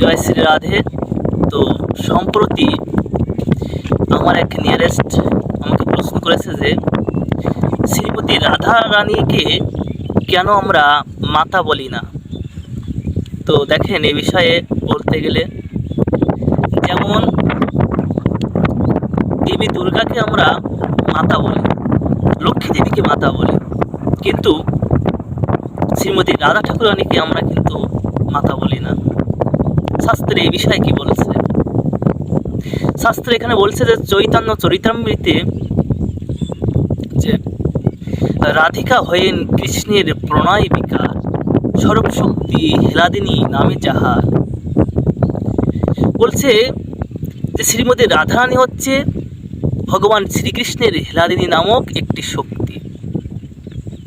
জয় শ্রী রাধে। তো সম্প্রতি আমার এক নিয়ারেস্ট আমাকে প্রশ্ন করেছে যে, শ্রীমতী রাধা রানীকে কেন আমরা মাতা বলি না? তো দেখেন, এ বিষয়ে বলতে গেলে যেমন দেবী দুর্গাকে আমরা মাতা বলি, লক্ষ্মী দেবীকে মাতা বলি, কিন্তু শ্রীমতী রাধা ঠাকুরানীকে আমরা কিন্তু মাতা বলি না। শাস্ত্রে এই বিষয়ে কি বলছে? শাস্ত্রে এখানে বলছে যে চৈতন্য চরিতামৃতে যে রাধিকা হয়েন কৃষ্ণের প্রণয় বিকার, স্বরূপ শক্তি হেলাদিনী নামে যাহার। বলছে যে শ্রীমতী রাধারানী হচ্ছে ভগবান শ্রীকৃষ্ণের হেলাদিনী নামক একটি শক্তি।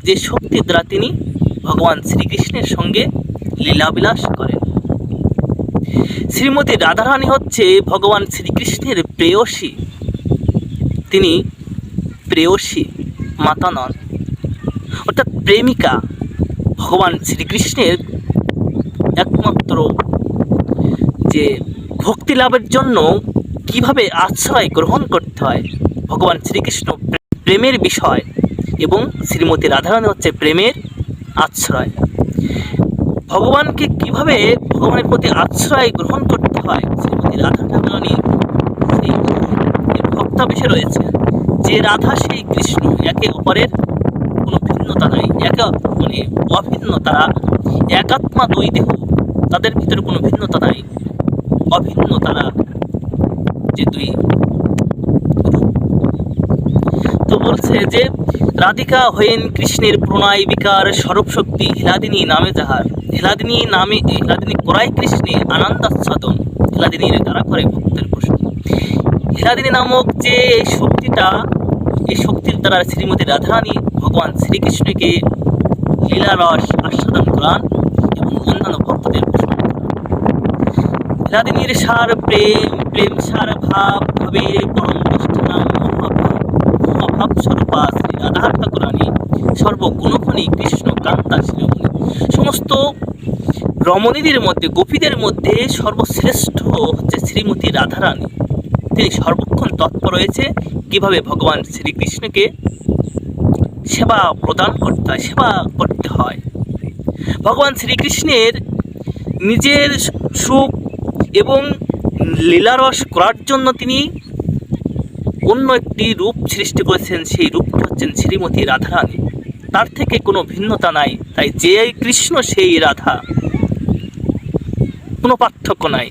যে শক্তির দ্বারা তিনি ভগবান শ্রীকৃষ্ণের সঙ্গে লীলাবিলাস করেন। শ্রীমতী রাধারানী হচ্ছে ভগবান শ্রীকৃষ্ণের প্রেয়সী। তিনি প্রেয়সী মাতা নন। অর্থাৎ প্রেমিকা ভগবান শ্রীকৃষ্ণের একমাত্র যে ভক্তি লাভের জন্য কীভাবে আশ্রয় গ্রহণ করতে হয়, ভগবান শ্রীকৃষ্ণ প্রেমের বিষয় এবং শ্রীমতী রাধারানী হচ্ছে প্রেমের আশ্রয়। ভগবানকে কীভাবে ভগবানের প্রতি আশ্রয় গ্রহণ করতে হয়, শ্রীমতী রাধা ঠাকুরানী সেই ভক্তা ভক্তাবেশে রয়েছে, যে রাধা সেই কৃষ্ণ, একে অপরের কোনো ভিন্নতা নাই, একে মানে অভিন্ন তারা একাত্মা দুই দেহ, তাদের ভিতরে কোনো ভিন্নতা নাই অভিন্ন তারা যে দুই তো বলছে যে রাধিকা হয়েন কৃষ্ণের প্রণয় বিকার স্বরূপ শক্তি হিলাদিনী নামে যাহার। হিলাদিনী নামে হিলাদিনী করাই কৃষ্ণে আনন্দাস্বাদন হিলাদিনীর দ্বারা করে ভক্তের প্রশ্ন। হিলাদিনী নামক যে শক্তিটা, এই শক্তির দ্বারা শ্রীমতী রাধারানী ভগবান শ্রীকৃষ্ণকে লীলারস আস্বাদন করান এবং অন্যান্য ভক্তদের করান। হিলাদিনীর সার প্রেম প্রেম সার ভাব ভাবে পরম নাম মহাভাব মহাভাব স্বরূপা শ্রী রাধা ঠাকুরানী কৃষ্ণ কান্তা শিরোমণি। সমস্ত রমণীদের মধ্যে, গোপীদের মধ্যে সর্বশ্রেষ্ঠ হচ্ছে শ্রীমতী রাধারানী। তিনি সর্বক্ষণ তৎপর রয়েছে কীভাবে ভগবান শ্রীকৃষ্ণকে সেবা প্রদান করতে হয়, সেবা করতে হয়। ভগবান শ্রীকৃষ্ণের নিজের সুখ এবং লীলারস করার জন্য তিনি অন্য একটি রূপ সৃষ্টি করেছেন সেই রূপটি হচ্ছেন শ্রীমতী রাধারানী। তার থেকে কোনো ভিন্নতা নাই, তাই যে কৃষ্ণ, সেই রাধা। কোনো পার্থক্য নাই।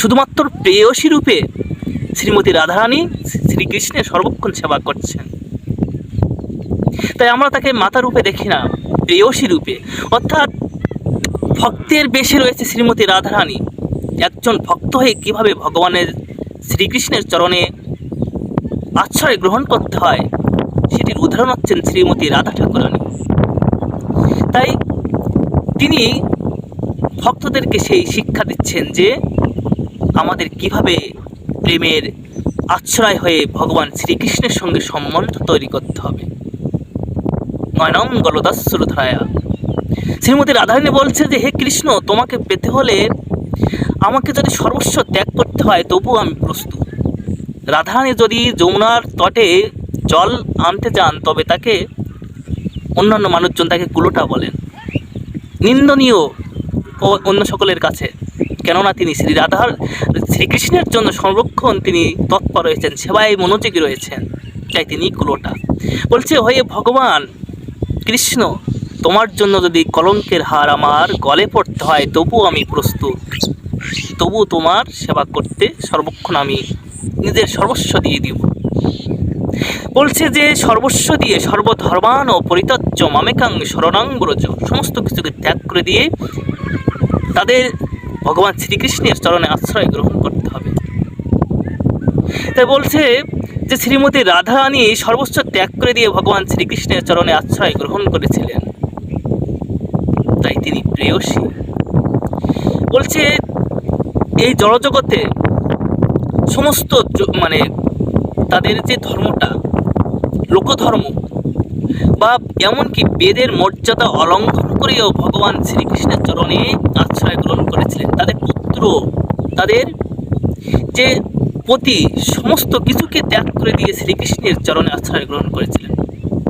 শুধুমাত্র প্রেয়সী রূপে শ্রীমতী রাধারানী শ্রীকৃষ্ণের সর্বক্ষণ সেবা করছেন। তাই আমরা তাকে মাতা রূপে দেখি না, প্রেয়সী রূপে। অর্থাৎ ভক্তের বেশে রয়েছে শ্রীমতী রাধারানী। একজন ভক্ত হয়ে কীভাবে ভগবানের শ্রীকৃষ্ণের চরণে আশ্রয় গ্রহণ করতে হয়। সেটির উদাহরণ হচ্ছেন শ্রীমতী রাধা ঠাকুরানী। তাই তিনি ভক্তদেরকে সেই শিক্ষা দিচ্ছেন যে আমাদের কীভাবে প্রেমের আশ্রয় হয়ে ভগবান শ্রীকৃষ্ণের সঙ্গে সম্বন্ধ তৈরি করতে হবে। নয়নম গলদাশ্রুধায়া শ্রীমতী রাধারানী বলছে যে, হে কৃষ্ণ, তোমাকে পেতে হলে আমাকে যদি সর্বস্ব ত্যাগ করতে হয়, তবুও আমি প্রস্তুত রাধারানী যদি যমুনার তটে জল আনতে যান তবে তাকে অন্যান্য মানুষজন তাকে কুলোটা বলেন। নিন্দনীয় অন্য সকলের কাছে। কেননা তিনি শ্রী রাধার, শ্রীকৃষ্ণের জন্য সংরক্ষণ তিনি তৎপর রয়েছেন, সেবায় মনোযোগী রয়েছেন, তাই তিনি কুলোটা। বলছে হয়ে ভগবান, কৃষ্ণ, তোমার জন্য যদি কলঙ্কের হার আমার গলে পড়তে হয় তবু আমি প্রস্তুত। তবু তোমার সেবা করতে সর্বক্ষণ আমি নিজের সর্বস্ব দিয়ে দিব। বলছে যে, সর্বস্ব দিয়ে সর্বধর্মান ও পরিতজ্য মামেকাং শরণাঙ্গরজ সমস্ত কিছুকে ত্যাগ করে দিয়ে তাদের ভগবান শ্রীকৃষ্ণের চরণে আশ্রয় গ্রহণ করতে হবে। তাই বলছে যে, শ্রীমতী রাধারানী সর্বস্ব ত্যাগ করে দিয়ে ভগবান শ্রীকৃষ্ণের চরণে আশ্রয় গ্রহণ করেছিলেন। তাই তিনি প্রেয়সী। বলছে, এই জড়জগতে সমস্ত মানে তাদের যে ধর্মটা, লোকধর্ম, বা এমনকি বেদের মর্যাদা অলঙ্ঘন করেও ভগবান শ্রীকৃষ্ণের চরণে আশ্রয় গ্রহণ করেছিলেন। তাদের পুত্র, তাদের যে পতি, সমস্ত কিছুকে ত্যাগ করে দিয়ে শ্রীকৃষ্ণের চরণে আশ্রয় গ্রহণ করেছিলেন।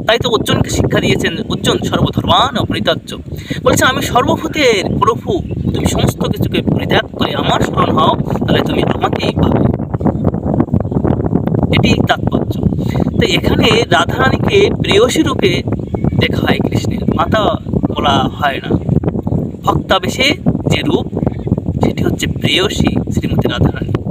তাই তো অর্জুনকে শিক্ষা দিয়েছেন, অর্জুন, সর্বধর্মান অপরিত্যাজ্য বলছে, আমি সর্বভূতের প্রভু, তুমি সমস্ত কিছুকে পরিত্যাগ করে আমার স্মরণ হও, তাহলে তুমি আমাকেই পাবে। তো এখানে রাধারানীকে প্রেয়সী রূপে দেখা হয় কৃষ্ণের। মাতা বলা হয় না। ভক্তাবেশে যে রূপ, সেটি হচ্ছে প্রেয়সী শ্রীমতী রাধারানী।